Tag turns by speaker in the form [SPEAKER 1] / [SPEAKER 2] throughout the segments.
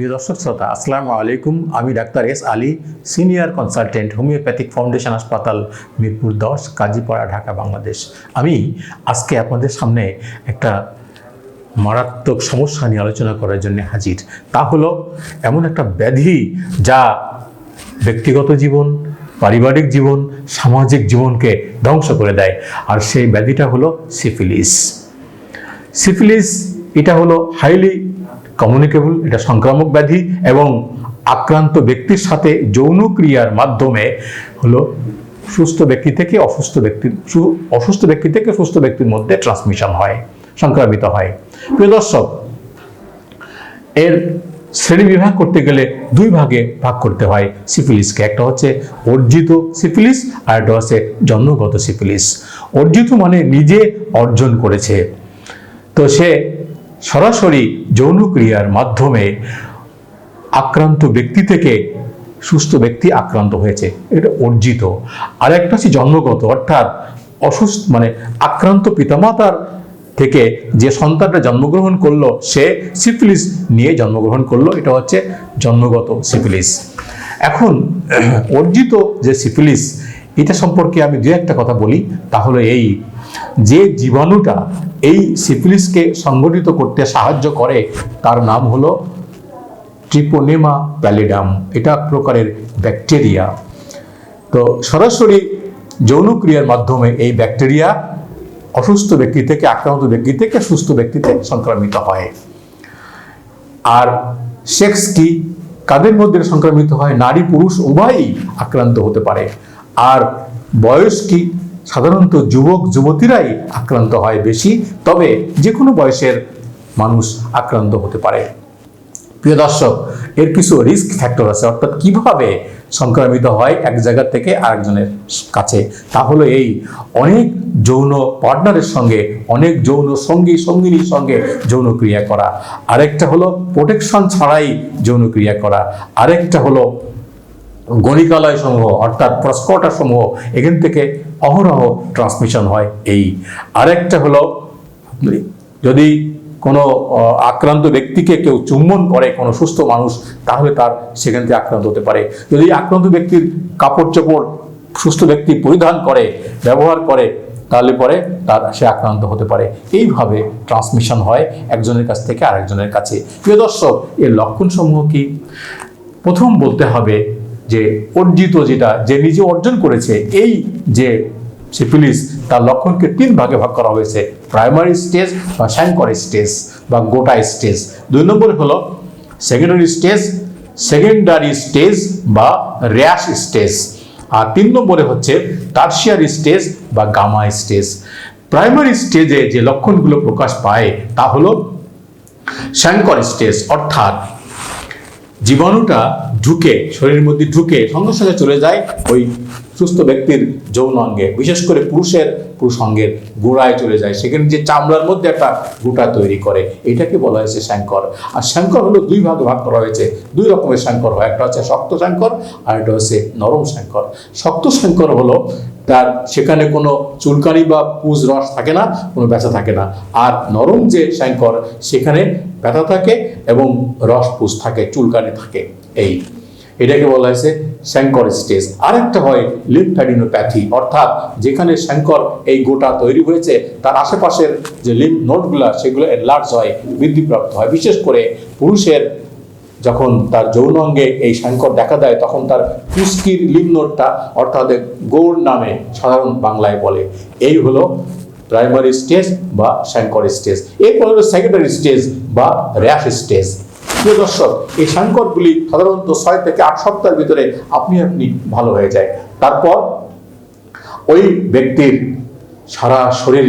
[SPEAKER 1] প্রিয় দর্শক, শ্রোতা, আসসালামু আলাইকুম। আমি doctor S Ali, senior consultant homeopathic foundation হাসপাতাল মিরপুর দশ, কাজীপাড়া, ঢাকা, বাংলাদেশ। আমি আজকে আপনাদের সামনে একটা মারাত্মক সমস্যা নিয়ে আলোচনা করার জন্য হাজির। তা হলো এমন একটা ব্যাধি যা ব্যক্তিগত জীবন, পারিবারিক জীবন, সামাজিক জীবনকে ধ্বংস করে দেয়। আর সেই ব্যাধিটা হলো সিফিলিস। সিফিলিস, এটা হলো হাইলি কমিউনিকেবল এটা সংক্রামক ব্যাধি এবং আক্রান্ত ব্যক্তির সাথে যৌন ক্রিয়ার মাধ্যমে হলো সুস্থ ব্যক্তি থেকে অসুস্থ ব্যক্তির অসুস্থ ব্যক্তি থেকে সুস্থ ব্যক্তির মধ্যে ট্রান্সমিশন হয়, সংক্রামিত হয়। প্রিয় দর্শক, এর শ্রেণি বিভাগ করতে গেলে দুই ভাগে ভাগ করতে হয় সিফিলিসকে। একটা হচ্ছে অর্জিত সিফিলিস আর একটা হচ্ছে জন্মগত সিফিলিস। অর্জিত মানে নিজে অর্জন করেছে। তো সে সরাসরি যৌনক্রিয়ার মাধ্যমে আক্রান্ত ব্যক্তি থেকে সুস্থ ব্যক্তি আক্রান্ত হয়েছে। এটা অর্জিত। আর একটা হচ্ছে জন্মগত, অর্থাৎ অসুস্থ মানে আক্রান্ত পিতামাতার থেকে যে সন্তানটা জন্মগ্রহণ করল, সে সিফিলিস নিয়ে জন্মগ্রহণ করল, এটা হচ্ছে জন্মগত সিফিলিস। এখন, অর্জিত যে সিফিলিস এটা সম্পর্কে আমি দু একটা কথা বলি, তাহলে এই যে জীবাণুটা এই সিফিলিসকে সংগঠিত করতে সাহায্য করে, তার নাম হলো ট্রিপোনেমা প্যালিডাম। এটা এক প্রকারের ব্যাকটেরিয়া। তো সরাসরি যৌনক্রিয়ার মাধ্যমে এই ব্যাকটেরিয়া অসুস্থ ব্যক্তি থেকে, আক্রান্ত ব্যক্তি থেকে সুস্থ ব্যক্তিতে সংক্রামিত হয়। আর সেক্স কি কাদের মধ্যে সংক্রামিত হয়? নারী, পুরুষ, উভয়ই আক্রান্ত হতে পারে। আর বয়স কি সাধারণত যুবক, যুবতীরাই আক্রান্ত হয় বেশি, তবে যে কোনো বয়সের মানুষ আক্রান্ত হতে পারে। প্রিয় দর্শক, এর কিছু রিস্ক ফ্যাক্টর আছে। অর্থাৎ কীভাবে সংক্রামিত হয় এক জায়গা থেকে আরেকজনের কাছে? তা হলো এই, অনেক যৌন পার্টনারের সঙ্গে, অনেক যৌন সঙ্গী, সঙ্গিনীর সঙ্গে যৌন ক্রিয়া করা। আরেকটা হলো প্রোটেকশন ছাড়াই যৌন ক্রিয়া করা। আরেকটা হলো গণিকালয় সমূহ অর্থাৎ প্রস্কটা সমূহ এখান থেকে অহরহ ট্রান্সমিশন হয় এই। আরেকটা হলো, যদি কোনো আক্রান্ত ব্যক্তিকে কেউ চুম্বন করে, কোনো সুস্থ মানুষ, তাহলে তার সেখান থেকে আক্রান্ত হতে পারে। যদি আক্রান্ত ব্যক্তির কাপড় চোপড় সুস্থ ব্যক্তি পরিধান করে, ব্যবহার করে, তাহলে পরে তার, সে আক্রান্ত হতে পারে। এইভাবে ট্রান্সমিশন হয় একজনের কাছ থেকে আরেকজনের কাছে। প্রিয় দর্শক, এর লক্ষণসমূহ কি? প্রথম বলতে হবে যে অর্জিত যেটা যে নিজে অর্জন করেছে, এই যে সিফিলিস তার লক্ষণকে তিন ভাগে ভাগ করা হয়েছে। প্রাইমারি স্টেজ বা শ্যাঙ্কর স্টেজ বা গোটা স্টেজ দুই নম্বরে হলো সেকেন্ডারি স্টেজ সেকেন্ডারি স্টেজ বা র্যাশ স্টেজ আর তিন নম্বরে হচ্ছে টার্সিয়ারি স্টেজ বা গামা স্টেজ প্রাইমারি স্টেজে যে লক্ষণগুলো প্রকাশ পায়, তা হলো শ্যাঙ্কর স্টেজ অর্থাৎ জীবাণুটা ঢুকে, শরীরের মধ্যে ঢুকে সঙ্গে সঙ্গে চলে যায় ওই সুস্থ ব্যক্তির যৌন অঙ্গে। বিশেষ করে পুরুষের পুরুষ অঙ্গের গোড়ায় চলে যায়। সেখানে যে চামড়ার মধ্যে একটা গোটা তৈরি করে, এটাকে বলা হয়েছে শ্যাঙ্কর। আর শ্যাঙ্কর হলো দুই ভাগে ভাগ করা হয়েছে। দুই রকমের শ্যাঙ্কর হয়। একটা হচ্ছে শক্ত শ্যাঙ্কর আর একটা হচ্ছে নরম শ্যাঙ্কর। শক্ত শ্যাঙ্কর হলো তার সেখানে কোনো চুলকানি বা পুজ রস থাকে না, কোনো ব্যথা থাকে না। আর নরম যে শ্যাঙ্কর, সেখানে ব্যথা থাকে এবং রস পুজ থাকে, চুলকানি থাকে। এই এটাকে বলা হয়েছে শ্যাঙ্কর স্টেজ আরেকটা হয় লিম্ফ্যাডিনোপ্যাথি অর্থাৎ যেখানে শ্যাঙ্কর এই গোটা তৈরি হয়েছে, তার আশেপাশের যে লিম্ফ নোটগুলা সেগুলো লার্জ হয়, বৃদ্ধিপ্রাপ্ত হয়। বিশেষ করে পুরুষের যখন তার যৌন অঙ্গে এই সংকট দেখা দেয়, তখন তার পুস্কির লিমনোটটা অর্থাৎ গৌড় নামে সাধারণ বাংলায় বলে। এই হলো প্রাইমারি স্টেজ বা সংকর স্টেজ এরপর হলো সেকেন্ডারি স্টেজ বা র্যাশ স্টেজ প্রিয় দর্শক, এই সংকটগুলি সাধারণত ছয় থেকে আট সপ্তাহের ভিতরে আপনি আপনি ভালো হয়ে যায়। তারপর ওই ব্যক্তির সারা শরীর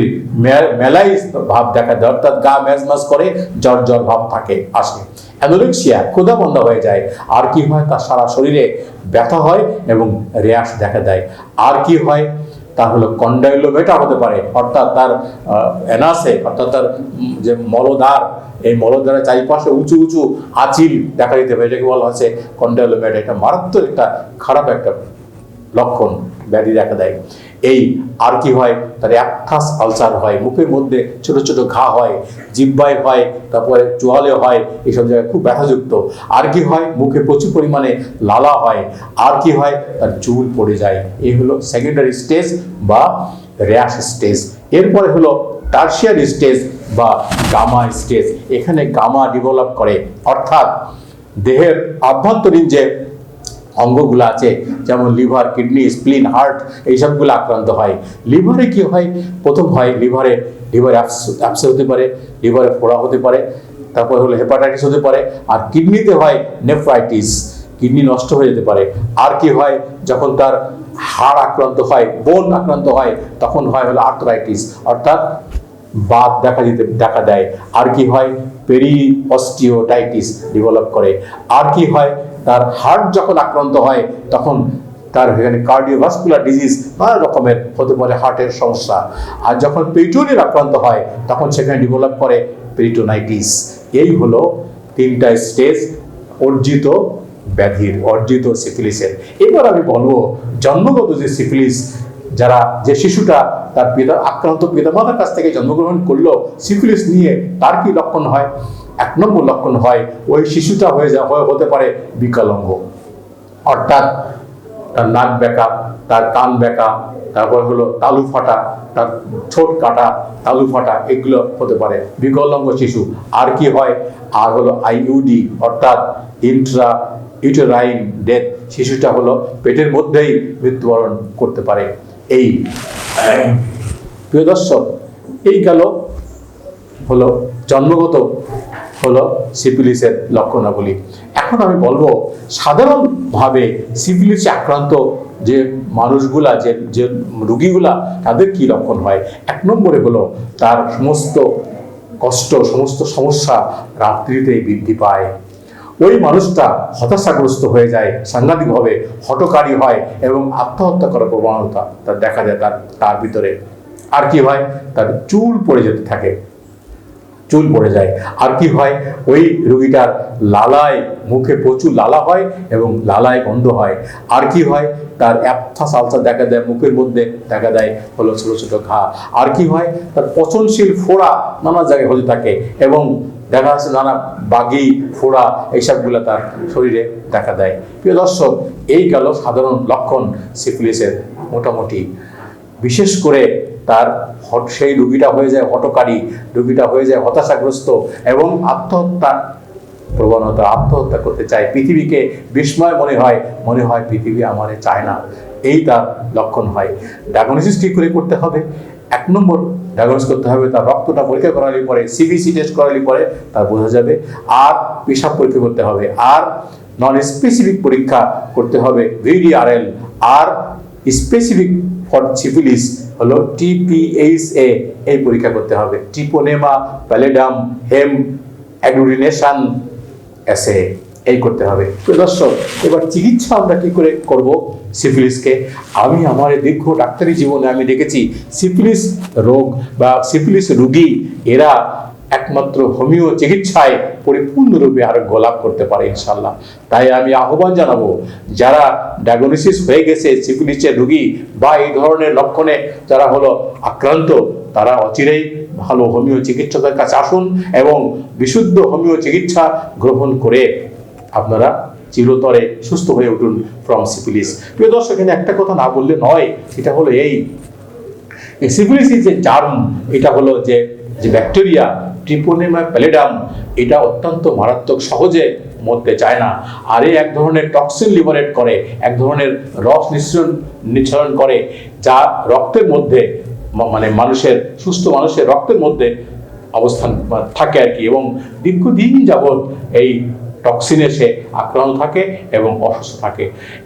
[SPEAKER 1] মেলাই ভাব দেখা দেয়, অর্থাৎ গা ম্যাজমাজ করে জ্বর জ্বর ভাব থাকে, আসে। অ্যানোরেক্সিয়া ক্ষুধা বন্ধ হয়ে যায়। আর কি হয়? তার সারা শরীরে ব্যথা হয় এবং র্যাশ দেখা দেয়। আর কি হয়? তার হলো কন্ডাইলোমেটা হতে পারে, অর্থাৎ তার অ্যানাসে, অর্থাৎ তার যে মলদ্বার এই মলদ্বারের চারিপাশে উঁচু উঁচু আচিল দেখা দিতে পারে। বলা হচ্ছে কন্ডাইলোমেটা। এটা মারাত্মক একটা খারাপ একটা লক্ষণ ব্যাধি দেখা দেয়। এই আর কি হয়? তার অ্যাপথাস আলসার হয়। মুখের মধ্যে ছোট ছোট ঘা হয়, জিব্বায় হয়, তারপরে চোয়ালে হয়, এইসব জায়গায় খুব ব্যথাযুক্ত। আর কি হয়? মুখে প্রচুর পরিমাণে লালা হয়। আর কি হয়? তার চুল পড়ে যায়। এই হলো সেকেন্ডারি স্টেজ বা র্যাশ স্টেজ এরপরে হলো টার্সিয়ারি স্টেজ বা গামা স্টেজ এখানে গামা ডেভেলপ করে, অর্থাৎ দেহের আভ্যন্তরীণ যে অঙ্গগুলো আছে, যেমন লিভার, কিডনি, স্প্লিন, হার্ট, এইসবগুলো আক্রান্ত হয়। লিভারে কি হয়? প্রথম হয় লিভারে, লিভার অ্যাপসে হতে পারে, লিভারে ফোড়া হতে পারে, তারপর হলো হেপাটাইটিস হতে পারে, আর কিডনিতে হয় নেফ্রাইটিস কিডনি নষ্ট হয়ে যেতে পারে। আর কি হয়? যখন তার হাড় আক্রান্ত হয় বোন আক্রান্ত হয়, তখন হয় হলো আর্থরাইটিস অর্থাৎ বাত দেখা দিতে, দেখা দেয়। আর কি হয়? পেরি অস্টিওটাইটিস ডেভেলপ করে। আর কি হয়? তার হার্ট যখন আক্রান্ত হয়, তখন তার এখানে কার্ডিওভাস্কুলার ডিজিজ নানা রকমের হতে পারে হার্টের সমস্যা। আর যখন পেটুনের আক্রান্ত হয়, তখন সেখানে ডেভেলপ করে পেরিটোনাইটিস এই হলো তিনটা স্টেজ অর্জিত ব্যাধির, অর্জিত সিফিলিসের এবার আমি বলব, জন্মগত যে সিফিলিস যারা যে শিশুটা তার পিতা আক্রান্ত পিতামাতার কাছ থেকে জন্মগ্রহণ করল, সিফিলিস নিয়ে তার কি লক্ষণ হয়? এক নম্বর লক্ষণ হয়, ওই শিশুটা হয়ে যা, হয়ে হতে পারে বিকলাঙ্গ। অর্থাৎ তার নাক বেঁকা তার কান বেঁকা তারপর হলো তালু ফাটা, তার ঠোঁট কাটা, তালু ফাটা, এগুলো হতে পারে বিকলাঙ্গ শিশু। আর কি হয়? আর হলো আইইউডি, অর্থাৎ ইন্ট্রা ইউটেরাইন ডেথ শিশুটা হলো পেটের মধ্যেই মৃত্যুবরণ করতে পারে। এই প্রিয় দর্শক, এই গেল হলো জন্মগত হলো সিফিলিসের লক্ষণাবলী। এখন আমি বলব, সাধারণভাবে সিফিলিসে আক্রান্ত যে মানুষগুলা, যে যে রুগীগুলা, তাদের কি লক্ষণ হয়? এক নম্বরে হলো তার সমস্ত কষ্ট, সমস্ত সমস্যা রাত্রিতেই বৃদ্ধি পায়। ওই মানুষটা হতাশাগ্রস্ত হয়ে যায়, সাংঘাতিকভাবে হটকারী হয় এবং আত্মহত্যা করার প্রবণতা তার দেখা যায় তার তার ভিতরে। আর কি হয়? তার চুল পড়ে যেতে থাকে। চুল পড়ে যায়। আর কি হয়? ওই রুগীটার লালায় মুখে প্রচুর লালা হয় এবং লালায় গন্ধ হয়। আর কি হয়? তার অ্যাপথাস আলসার দেখা দেয় মুখের মধ্যে, দেখা দেয় হলো ছোটো ছোটো ঘা। আর কি হয়? তার পচনশীল ফোড়া নানা জায়গায় হতে থাকে এবং দেখা যাচ্ছে নানা বাগি, ফোড়া এইসবগুলো তার শরীরে দেখা দেয়। প্রিয় দর্শক, এই গেল সাধারণ লক্ষণ সিফিলিসের মোটামুটি। বিশেষ করে তার সেই রুগীটা হয়ে যায় হটকারী, রুগীটা হয়ে যায় হতাশাগ্রস্ত এবং আত্মহত্যা, প্রবণতা, আত্মহত্যা করতে চায়। পৃথিবীকে বিস্ময় মনে হয় মনে হয় পৃথিবী আমারে চায় না। এই তার লক্ষণ হয়। ডায়াগনোসিস ঠিক করে করতে হবে। এক নম্বর ডায়াগনোস করতে হবে, তার রক্তটা পরীক্ষা করালে পরে সিবিসি টেস্ট করালে পরে তার বোঝা যাবে। আর পেশাব পরীক্ষা করতে হবে, আর নন স্পেসিফিক পরীক্ষা করতে হবে ভিডিআরএল আর স্পেসিফিক ফর সিফিলিস হলো টিপিএইচএ এই পরীক্ষা করতে হবে। টিপোনেমা প্যালেডাম হেম অ্যাগ্লুরিনেশন এসে এই করতে হবে। তো দর্শক, এবার চিকিৎসা আমরা কি করে করব সিফিলিসকে? আমি আমার দীর্ঘ ডাক্তারি জীবনে আমি দেখেছি সিফিলিস রোগ বা সিফিলিস রোগী, এরা একমাত্র হোমিও চিকিৎসায় পরিপূর্ণরূপে আরোগ্য লাভ করতে পারে ইনশাল্লাহ তাই আমি আহ্বান জানাব, যারা ডায়াগনোসিস হয়ে গেছে সিফিলিসের রোগী বা এই ধরনের লক্ষণে যারা হলো আক্রান্ত, তারা অচিরেই ভালো হোমিও চিকিৎসকের কাছে আসুন এবং বিশুদ্ধ হোমিও চিকিৎসা গ্রহণ করে আপনারা চিরতরে সুস্থ হয়ে উঠুন ফ্রম সিফিলিস প্রিয় দর্শক, এখানে একটা কথা না বললে নয়, এটা হলো এই। সিফিলিস যে জার্ম এটা হলো যে যে ব্যাকটেরিয়া ট্রিপোনেমা প্যালেডাম এটা অত্যন্ত মারাত্মক সহজে মরতে চায় না। আর এই এক ধরনের টক্সিন লিবারেট করে, এক ধরনের রস নিঃসরণ নিঃসরণ করে, যা রক্তের মধ্যে মানে মানুষের, সুস্থ মানুষের রক্তের মধ্যে অবস্থান থাকে আর কি। এবং দীর্ঘদিন যাবৎ এই টক্সিনে সে আক্রান্ত থাকে এবং অসুস্থ থাকে।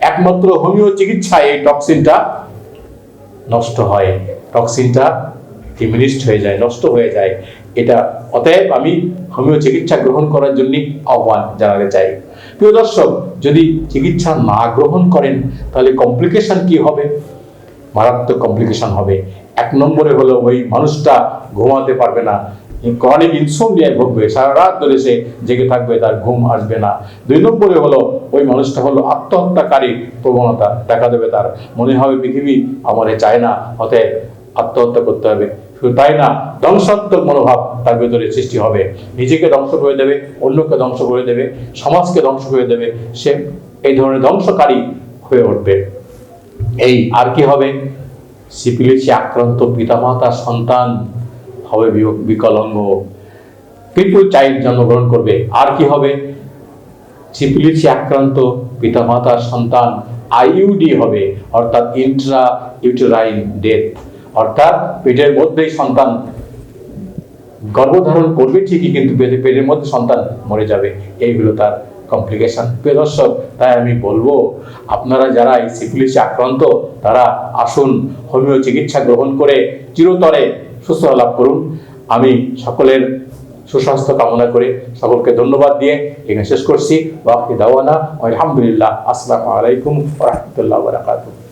[SPEAKER 1] একমাত্র হোমিও চিকিৎসায় এই টক্সিনটা নষ্ট হয়। টক্সিনটা ডিমিনিস্ট হয়ে যায়, নষ্ট হয়ে যায়। এটা অতএব আমি হোমিও চিকিৎসা গ্রহণ করার জন্য আহ্বান জানাতে চাই। প্রিয় দর্শক, যদি চিকিৎসা না গ্রহণ করেন, তাহলে কমপ্লিকেশন কি হবে? মারাত্মক কমপ্লিকেশন হবে। এক নম্বরে হলো ওই মানুষটা ঘুমাতে পারবে না।
[SPEAKER 2] ক্রনিক ইনসোমনিয়ায় ভুগবে, সারা রাত ধরে সে জেগে থাকবে, তার ঘুম আসবে না। দুই নম্বরে হলো, ওই মানুষটা হলো আত্মহত্যাকারী প্রবণতা, দেখা দেবে তার। মনে হবে পৃথিবী আমারে চায় না, অতএব আত্মহত্যা করতে হবে। শুধু তাই না, ধ্বংসাত্মক মনোভাব তার ভেতরে সৃষ্টি হবে। নিজেকে ধ্বংস করে দেবে, অন্যকে ধ্বংস করে দেবে, সমাজকে ধ্বংস করে দেবে, সে এই ধরনের ধ্বংসকারী হয়ে উঠবে। এই আর কি হবে? সিপিলিসি আক্রান্ত পিতামাতার সন্তান হবে বিকলাঙ্গ। পিপুল চাইল্ড জন্মগ্রহণ করবে। আর কি হবে? সিপিলিসি আক্রান্ত পিতা পিতামাতার সন্তান আইইউডি হবে, অর্থাৎ ইন্ট্রা ইউটেরাইন ডেথ অর্থাৎ পেটের মধ্যেই সন্তান গর্ভধারণ করবে ঠিকই, কিন্তু পেটে পেটের মধ্যে সন্তান মরে যাবে। এইগুলো তার কমপ্লিকেশন প্রিয় দর্শক, তাই আমি বলব, আপনারা যারা এই সিফিলিসে আক্রান্ত, তারা আসুন হোমিও চিকিৎসা গ্রহণ করে, চিরতরে সুস্থ লাভ করুন। আমি সকলের সুস্বাস্থ্য কামনা করে সকলকে ধন্যবাদ দিয়ে এখানে শেষ করছি। ওয়াকি দাওয়ানা। আলহামদুলিল্লাহ। আসসালামু আলাইকুম রহমতুল্লাহ বারাকাতুহ।